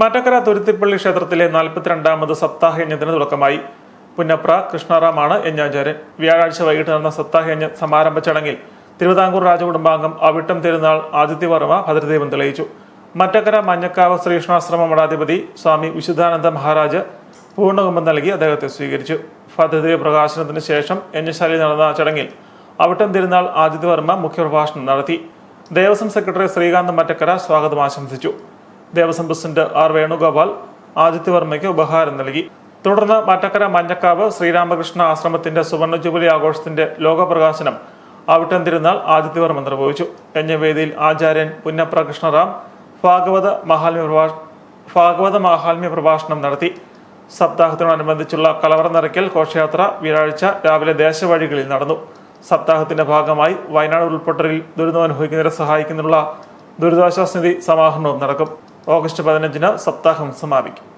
മാറ്റക്കര തുരുത്തിപ്പള്ളി ക്ഷേത്രത്തിലെ നാൽപ്പത്തിരണ്ടാമത് സപ്താഹ യജ്ഞത്തിന് തുടക്കമായി. പുന്നപ്ര കൃഷ്ണറാമാണ് യജ്ഞാചാര്യൻ. വ്യാഴാഴ്ച വൈകിട്ട് നടന്ന സപ്താഹ യജ്ഞ സമാരംഭ ചടങ്ങിൽ തിരുവിതാംകൂർ രാജകുടുംബാംഗം അവിട്ടം തിരുനാൾ ആദിത്യവർമ്മ ഭദ്രദീപം തെളിയിച്ചു. മറ്റക്കര മഞ്ഞക്കാവ് ശ്രീകൃഷ്ണാശ്രമ മഠാധിപതി സ്വാമി വിശുദ്ധാനന്ദ മഹാരാജ് പൂർണകുംഭം നൽകി അദ്ദേഹത്തെ സ്വീകരിച്ചു. ഭദ്രദീപ പ്രകാശനത്തിന് ശേഷം യജ്ഞശാലയിൽ നടന്ന ചടങ്ങിൽ അവിട്ടം തിരുനാൾ ആദിത്യവർമ്മ മുഖ്യപ്രഭാഷണം നടത്തി. ദേവസ്വം സെക്രട്ടറി ശ്രീകാന്ത് മറ്റക്കര സ്വാഗതം ആശംസിച്ചു. ദേവസ്വം പ്രസിഡന്റ് ആർ വേണുഗോപാൽ ആദിത്യവർമ്മയ്ക്ക് ഉപഹാരം നൽകി. തുടർന്ന് മറ്റക്കര മഞ്ഞക്കാവ് ശ്രീരാമകൃഷ്ണ ആശ്രമത്തിന്റെ സുവർണ ജൂബിലി ആഘോഷത്തിന്റെ ലോകപ്രകാശനം അവിട്ടം തിരുനാൾ ആദിത്യവർമ്മ നിർവഹിച്ചു. യജ്ഞവേദിയിൽ ആചാര്യൻ പുന്നപ്ര കൃഷ്ണറാം ഭാഗവത മഹാത്മ്യ ഭാഗവത മഹാത്മ്യ പ്രഭാഷണം നടത്തി. സപ്താഹത്തിനോടനുബന്ധിച്ചുള്ള കലവറ നിറയ്ക്കൽ ഘോഷയാത്ര വ്യാഴാഴ്ച രാവിലെ ദേശവഴികളിൽ നടന്നു. സപ്താഹത്തിന്റെ ഭാഗമായി വയനാട് ഉൾപ്പൊട്ടലിൽ ദുരിതമനുഭവിക്കുന്നവരെ സഹായിക്കുന്നതിനുള്ള ദുരിതാശ്വാസ നിധി സമാഹരണവും നടക്കും. ഓഗസ്റ്റ് പതിനഞ്ചിന് സപ്താഹം സമാപിക്കും.